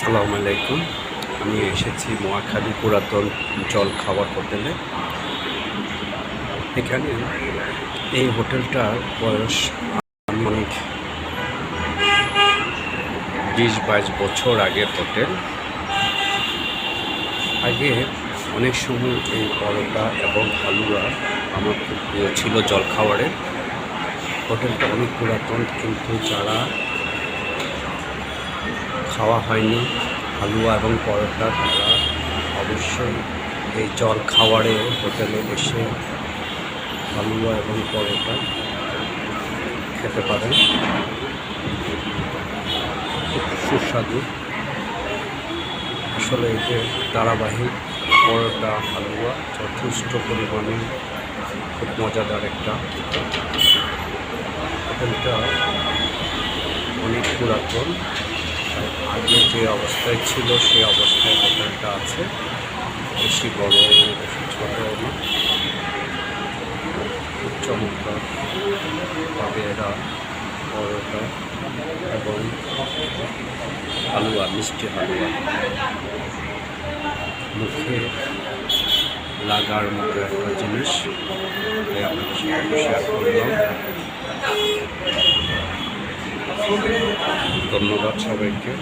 সালাম আলাইকুম। আমি এসেছি মহাখালী পুরাতন জল খাওয়ার হোটেলে। এখানে এই হোটেলটার বয়স আনুমানিক বিশ বাইশ বছর আগের হোটেল। আগে অনেক সময় এই পরোটা এবং হালুয়া আমার খুব প্রিয় ছিল জলখাবারের হোটেলটা অনেক পুরাতন, কিন্তু যারা খাওয়া হয়নি। হালুয়া এবং পরোটা তারা অবশ্যই এই জল খাওয়ারে হোটেলে এসে হালুয়া এবং পরোটা খেতে পারেন। খুব সুস্বাদু। আসলে যে ধারাবাহিক পরোটা, হালুয়া যথেষ্ট পরিমাণে খুব মজাদার একটা হোটেলটা অনেক পুরাতন। আগে যে অবস্থায় ছিল সেই অবস্থায় হোটেলটা আছে। বেশি বড় ছোট খুব চমৎকার। ভাবে এরা পরোটা এবং হালুয়া, মিষ্টি হালুয়া। মুখে লাগার মতো একটা জিনিস। আপনাদের সাথে শেয়ার করলাম। ধন্যবাদ সবাইকে।